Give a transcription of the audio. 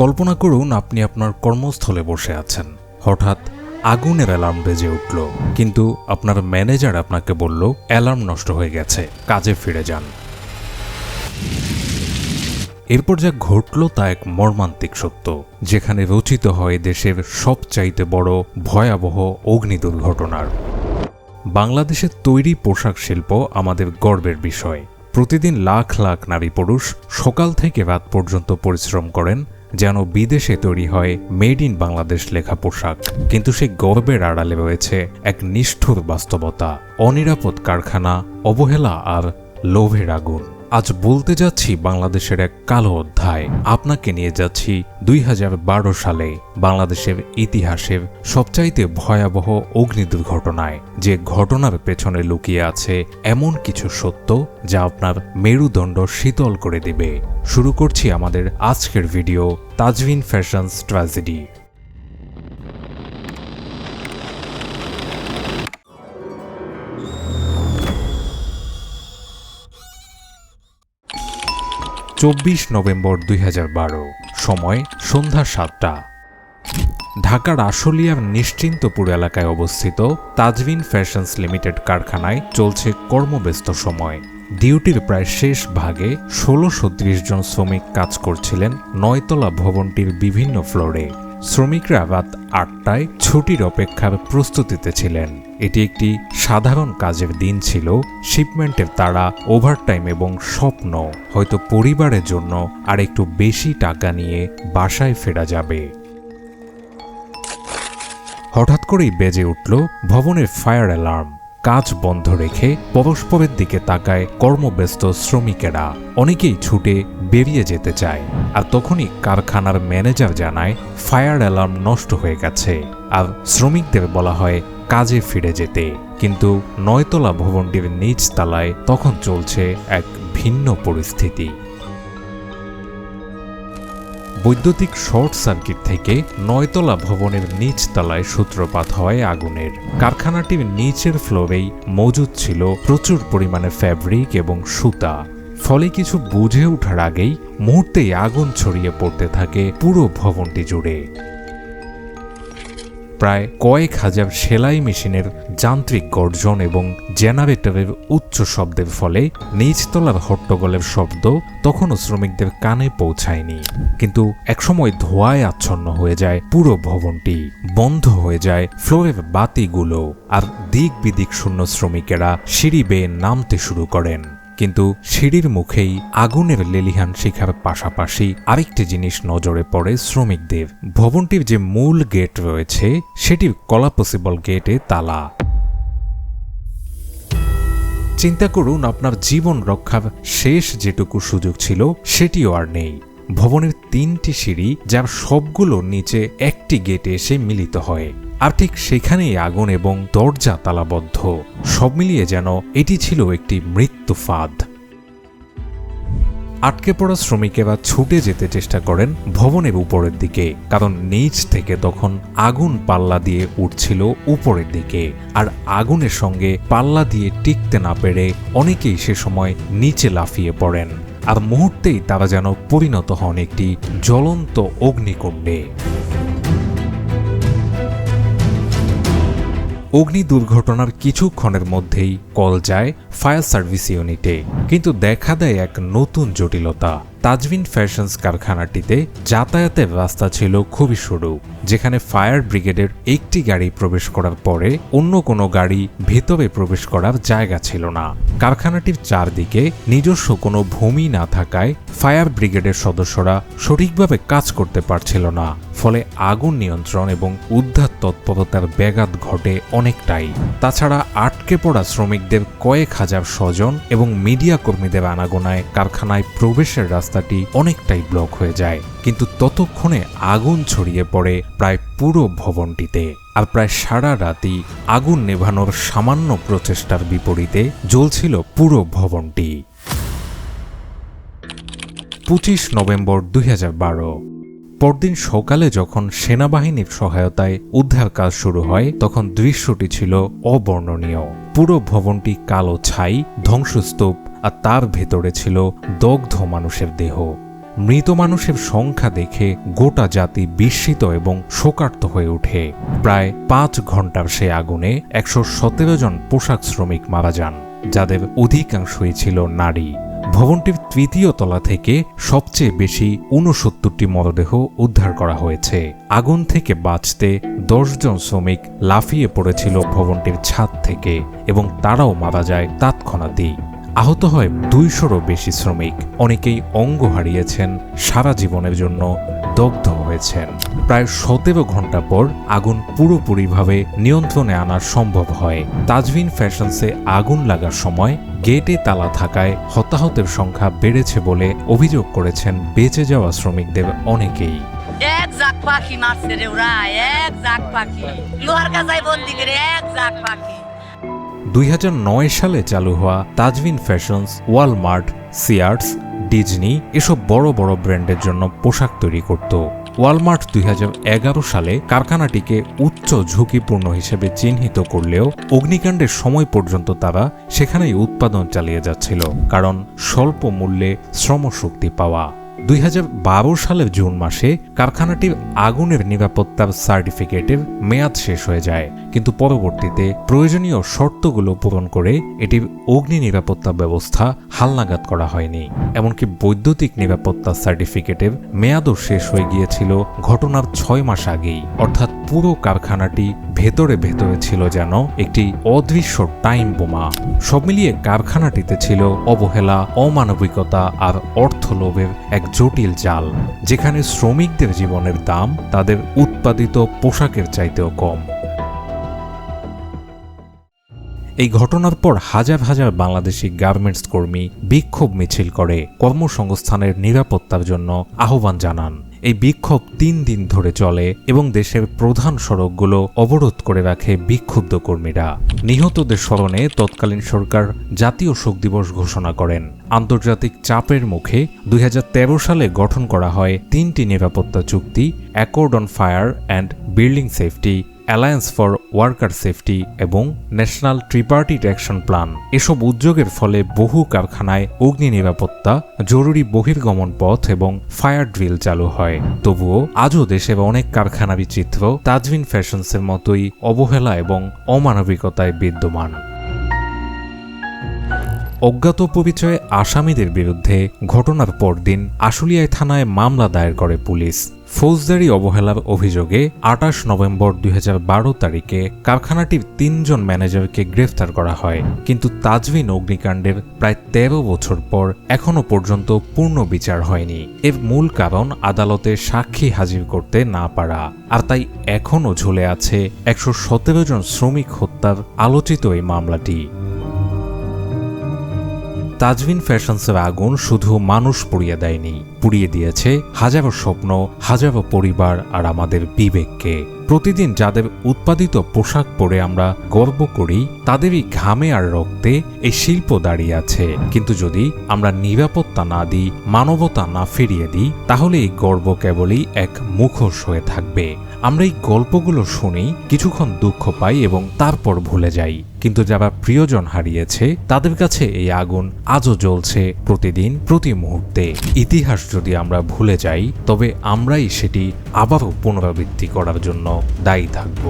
কল্পনা করুন আপনি আপনার কর্মস্থলে বসে আছেন। হঠাৎ আগুনের অ্যালার্ম বেজে উঠল, কিন্তু আপনার ম্যানেজার আপনাকে বলল, অ্যালার্ম নষ্ট হয়ে গেছে, কাজে ফিরে যান। এরপর যা ঘটল তা এক মর্মান্তিক সত্য, যেখানে রচিত হয় দেশের সবচাইতে বড় ভয়াবহ অগ্নি দুর্ঘটনার। বাংলাদেশের তৈরি পোশাক শিল্প আমাদের গর্বের বিষয়। প্রতিদিন লাখ লাখ নারী পুরুষ সকাল থেকে রাত পর্যন্ত পরিশ্রম করেন যেন বিদেশে তৈরি হয় মেড ইন বাংলাদেশ লেখা পোশাক। কিন্তু সেই গর্বের আড়ালে রয়েছে এক নিষ্ঠুর বাস্তবতা, অনিরাপদ কারখানা, অবহেলা আর লোভের আগুন। আজ বলতে যাচ্ছি বাংলাদেশের এক কালো অধ্যায়। আপনাকে নিয়ে যাচ্ছি দুই হাজার বারো সালে বাংলাদেশের ইতিহাসের সবচাইতে ভয়াবহ অগ্নি দুর্ঘটনায়। যে ঘটনার পেছনে লুকিয়ে আছে এমন কিছু সত্য যা আপনার মেরুদণ্ড শীতল করে দেবে। শুরু করছি আমাদের আজকের ভিডিও তাজভিন ফ্যাশনস ট্র্যাজেডি। চব্বিশ নভেম্বর দুই হাজার বারো, সময় সন্ধ্যা সাতটা। ঢাকার আশুলিয়ার নিশ্চিন্তপুর এলাকায় অবস্থিত তাজবিন ফ্যাশনস লিমিটেড কারখানায় চলছে কর্মব্যস্ত সময়। ডিউটির প্রায় শেষ ভাগে ষোলোশো জন শ্রমিক কাজ করছিলেন নয়তলা ভবনটির বিভিন্ন ফ্লোরে। শ্রমিকরা রাত আটটায় ছুটির অপেক্ষার প্রস্তুতিতে ছিলেন। এটি একটি সাধারণ কাজের দিন ছিল। শিপমেন্টের তারা ওভারটাইম এবং স্বপ্ন হয়তো পরিবারের জন্য আর একটু বেশি টাকা নিয়ে বাসায় ফেরা যাবে। হঠাৎ করেই বেজে উঠল ভবনের ফায়ার অ্যালার্ম। কাজ বন্ধ রেখে পরস্পরের দিকে তাকায় কর্মব্যস্ত শ্রমিকেরা। অনেকেই ছুটে বেরিয়ে যেতে চায় আর তখনই কারখানার ম্যানেজার জানায়, ফায়ার অ্যালার্ম নষ্ট হয়ে গেছে। আর শ্রমিকদের বলা হয়, কাজে ফিরে যেতে। কিন্তু নয়তলা ভবনটির নিচ তলায় তখন চলছে এক ভিন্ন পরিস্থিতি। বৈদ্যুতিক শর্ট সার্কিট থেকে নয়তলা ভবনের নিচ তলায় সূত্রপাত হয় আগুনের। কারখানাটির নিচের ফ্লোরেই মজুদ ছিল প্রচুর পরিমাণে ফ্যাব্রিক এবং সুতা। ফলে কিছু বুঝে ওঠার আগেই মুহূর্তেই আগুন ছড়িয়ে পড়তে থাকে পুরো ভবনটি জুড়ে। প্রায় কয়েক হাজার সেলাই মেশিনের যান্ত্রিক গর্জন এবং জেনারেটরের উচ্চ শব্দের ফলে নিচতলার হট্টগোলের শব্দ তখনও শ্রমিকদের কানে পৌঁছায়নি। কিন্তু একসময় ধোঁয়ায় আচ্ছন্ন হয়ে যায় পুরো ভবনটি, বন্ধ হয়ে যায় ফ্লোরের বাতিগুলো, আর দিক বিদিক শূন্য শ্রমিকেরা সিঁড়ি বেয়ে নামতে শুরু করেন। কিন্তু সিঁড়ির মুখেই আগুনের লেলিহান শিখার পাশাপাশি আরেকটি জিনিস নজরে পড়ে শ্রমিকদের। ভবনটির যে মূল গেট রয়েছে, সেটির কলাপসিবল গেটে তালা। চিন্তা করুন, আপনার জীবন রক্ষার শেষ যেটুকু সুযোগ ছিল, সেটিও আর নেই। ভবনের তিনটি সিঁড়ি, যার সবগুলো নিচে একটি গেটে এসে মিলিত হয়। আর ঠিক সেখানেই আগুন এবং দরজা তালাবদ্ধ। সব মিলিয়ে যেন এটি ছিল একটি মৃত্যু ফাঁদ। আটকে পড়া শ্রমিকেরা ছুটে যেতে চেষ্টা করেন ভবনের উপরের দিকে, কারণ নিচ থেকে তখন আগুন পাল্লা দিয়ে উঠছিল উপরের দিকে। আর আগুনের সঙ্গে পাল্লা দিয়ে টিকতে না পেরে অনেকেই সে সময় নিচে লাফিয়ে পড়েন। আর মুহূর্তেই তারা যেন পরিণত হন একটি জ্বলন্ত অগ্নিকুণ্ডে। অগ্নি দুর্ঘটনার কিছুক্ষণের মধ্যেই কল যায় ফায়ার সার্ভিস ইউনিটে। কিন্তু দেখা দেয় এক নতুন জটিলতা। তাজবিন ফ্যাশনস কারখানাটিতে যাতায়াতের রাস্তা ছিল খুবই সরু, যেখানে ফায়ার ব্রিগেডের একটি গাড়ি প্রবেশ করার পরে অন্য কোনো গাড়ি ভেতরে প্রবেশ করার জায়গা ছিল না। কারখানাটির চারদিকে নিজস্ব কোনো ভূমি না থাকায় ফায়ার ব্রিগেডের সদস্যরা সঠিকভাবে কাজ করতে পারছিল না। ফলে আগুন নিয়ন্ত্রণ এবং উদ্ধার তৎপরতার ব্যাঘাত ঘটে অনেকটাই। তাছাড়া আটকে পড়া শ্রমিকদের কয়েক হাজার স্বজন এবং মিডিয়া কর্মীদের আনাগোনায় কারখানায় প্রবেশের রাস্তাটি অনেকটাই ব্লক হয়ে যায়। কিন্তু ততক্ষণে আগুন ছড়িয়ে পড়ে প্রায় পুরো ভবনটিতে। আর প্রায় সারা রাতই আগুন নেভানোর সামান্য প্রচেষ্টার বিপরীতে জ্বলছিল পুরো ভবনটি। পঁচিশ নভেম্বর দুই হাজার বারো। পরদিন সকালে যখন সেনাবাহিনীর সহায়তায় উদ্ধার কাজ শুরু হয়, তখন দৃশ্যটি ছিল অবর্ণনীয়। পুরো ভবনটি কালো ছাই, ধ্বংসস্তূপ, আর তার ভেতরে ছিল দগ্ধ মানুষের দেহ। মৃত মানুষের সংখ্যা দেখে গোটা জাতি বিস্মিত এবং শোকার্ত হয়ে ওঠে। প্রায় পাঁচ ঘণ্টার সে আগুনে একশো সতেরো জন পোশাক শ্রমিক মারা যান, যাদের অধিকাংশই ছিল নারী। ভবনটির তৃতীয় তলা থেকে সবচেয়ে বেশি ঊনসত্তরটি মরদেহ উদ্ধার করা হয়েছে। আগুন থেকে বাঁচতে দশজন শ্রমিক লাফিয়ে পড়েছিল ভবনটির ছাদ থেকে এবং তারাও মারা যায় তাৎক্ষণাতেই আহত হয় দুইশোরও বেশি শ্রমিক। অনেকেই অঙ্গ হারিয়েছেন সারা জীবনের জন্য দগ্ধ হয়েছেন প্রায় সতেরো ঘণ্টা পর আগুন পুরোপুরিভাবে নিয়ন্ত্রণে আনা সম্ভব হয়। তাজভিন ফ্যাশনসে আগুন লাগার সময় গেটে তালা থাকায় হতাহতের সংখ্যা বেড়েছে বলে অভিযোগ করেছেন বেঁচে যাওয়া শ্রমিকদের অনেকেই। এক জাক পাখি মারছে রে ওরা এক জাক পাখি। লোহার কাজাই বন্দি করে এক জাক পাখি। দুই সালে চালু হওয়া Tazreen fashions Walmart Sears Disney এসব বড় বড় ব্র্যান্ডের জন্য পোশাক তৈরি করত। ওয়ালমার্ট দুই হাজার এগারো সালে কারখানাটিকে উচ্চ ঝুঁকিপূর্ণ হিসেবে চিহ্নিত করলেও অগ্নিকাণ্ডের সময় পর্যন্ত তারা সেখানেই উৎপাদন চালিয়ে যাচ্ছিল, কারণ স্বল্প মূল্যে শ্রমশক্তি পাওয়া। দুই হাজার বারো সালের জুন মাসে কারখানাটির আগুনের নিরাপত্তার সার্টিফিকেটের মেয়াদ শেষ হয়ে যায়। কিন্তু পরবর্তীতে প্রয়োজনীয় শর্তগুলো পূরণ করে এটির অগ্নি নিরাপত্তা ব্যবস্থা হালনাগাদ করা হয়নি। এমনকি বৈদ্যুতিক নিরাপত্তা সার্টিফিকেটের মেয়াদও শেষ হয়ে গিয়েছিল ঘটনার ছয় মাস আগেই। অর্থাৎ পুরো কারখানাটি ভেতরে ভেতরে ছিল যেন একটি অদৃশ্য টাইম বোমা। সব মিলিয়ে কারখানাটিতে ছিল অবহেলা, অমানবিকতা আর অর্থলোভের এক জটিল জাল, যেখানে শ্রমিকদের জীবনের দাম তাদের উৎপাদিত পোশাকের চাইতেও কম। এই ঘটনার পর হাজার হাজার বাংলাদেশি গার্মেন্টস কর্মী বিক্ষোভ মিছিল করে কর্মসংস্থানের নিরাপত্তার জন্য আহ্বান জানান। এই বিক্ষোভ তিন দিন ধরে চলে এবং দেশের প্রধান সড়কগুলো অবরোধ করে রাখে বিক্ষুব্ধ কর্মীরা। নিহতদের স্মরণে তৎকালীন সরকার জাতীয় শোক দিবস ঘোষণা করেন। আন্তর্জাতিক চাপের মুখে দুই হাজার তেরো সালে গঠন করা হয় তিনটি নিরাপত্তা চুক্তি accord on fire and building safety alliance for worker safety এবং ন্যাশনাল ট্রিপার্টিট অ্যাকশন প্ল্যান এসব উদ্যোগের ফলে বহু কারখানায় অগ্নি নিরাপত্তা, জরুরি বহির্গমন পথ এবং ফায়ার ড্রিল চালু হয়। তবুও আজও দেশের অনেক কারখানা বিচিত্র তাজবিন ফ্যাশনসের মতোই অবহেলা এবং অমানবিকতায় বিদ্যমান। অজ্ঞাত পরিচয়ে আসামিদের বিরুদ্ধে ঘটনার পরদিন আশুলিয়ায় থানায় মামলা দায়ের করে পুলিশ। ফৌজদারি অবহেলার অভিযোগে আটাশ নভেম্বর দুই হাজার বারো তারিখে কারখানাটির তিনজন ম্যানেজারকে গ্রেফতার করা হয়। কিন্তু তাজভিন অগ্নিকাণ্ডের প্রায় ১৩ বছর পর এখনও পর্যন্ত পূর্ণ বিচার হয়নি। এর মূল কারণ আদালতে সাক্ষী হাজির করতে না পারা। আর তাই এখনও ঝুলে আছে একশো সতেরো জন শ্রমিক হত্যার আলোচিত এই মামলাটি। তাজভিন ফ্যাশনসের আগুন শুধু মানুষ পুড়িয়ে দেয়নি। পুড়িয়ে দিয়েছে হাজারো স্বপ্ন, হাজারো পরিবার আর আমাদের বিবেককে। প্রতিদিন যাদের উৎপাদিত পোশাক পরে আমরা গর্ব করি, তাদেরই ঘামে আর রক্তে এই শিল্প দাঁড়িয়ে আছে। কিন্তু যদি আমরা নিরাপত্তা না দিই, মানবতা না ফিরিয়ে দিই, তাহলে এই গর্ব কেবলই এক মুখোশ হয়ে থাকবে। আমরা এই গল্পগুলো শুনি, কিছুক্ষণ দুঃখ পাই এবং তারপর ভুলে যাই। কিন্তু যারা প্রিয়জন হারিয়েছে, তাদের কাছে এই আগুন আজও জ্বলছে প্রতিদিন, প্রতি মুহূর্তে। ইতিহাস যদি আমরা ভুলে যাই তবে আমরাই সেটি আবারও পুনরাবৃত্তি করার জন্য দায়ী থাকব।